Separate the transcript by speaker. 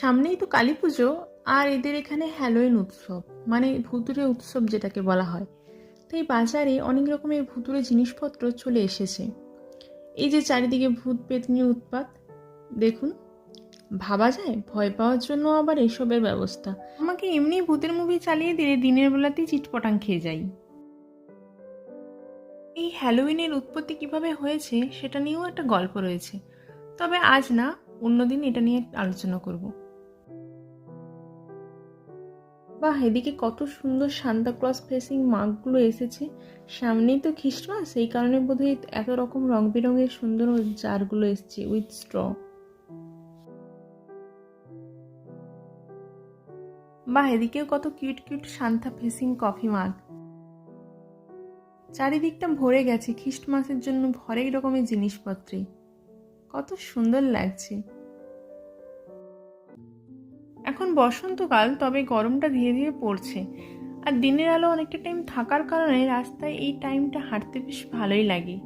Speaker 1: সামনেই তো কালী পুজো, আর এদের এখানে হ্যালোইন উৎসব মানে ভুতুরে উৎসব যেটাকে বলা হয়। তো এই বাজারে অনেক রকমের ভুতুরে জিনিসপত্র চলে এসেছে। এই যে চারিদিকে ভূত পেতনির উৎপাত, দেখুন। ভাবা যায়, ভয় পাওয়ার জন্য আবার এসবের ব্যবস্থা। আমাকে এমনি ভূতের মুভি চালিয়ে দিলে দিনের বেলাতেই চিটপটাং খেয়ে যাই। এই হ্যালোউইনের উৎপত্তি কীভাবে হয়েছে, সেটা নিয়েও একটা গল্প রয়েছে। তবে আজ না, অন্যদিন এটা নিয়ে আলোচনা করব। বাহ, এদিকে কত সুন্দর সান্তা ক্লস ফেসিং মাগগুলো এসেছে। সামনেই তো খ্রিস্টমাস সেই কারণে বোধহয় এত রকম রং বেরঙের সুন্দর জারগুলো এসছে উইথ স্ট্র বাহ, এদিকেও কত cute cute Santa facing coffee mug চারিদিকটা ভরে গেছে খ্রিস্টমাসের জন্য হরেক রকমের জিনিসপত্রে। কত সুন্দর লাগছে। এখন বসন্তকাল, তবে গরমটা ধীরে ধীরে পড়ছে। আর দিনের আলো অনেকটা টাইম থাকার কারণে রাস্তায় এই টাইমটা হাঁটতে বেশ ভালোই লাগে।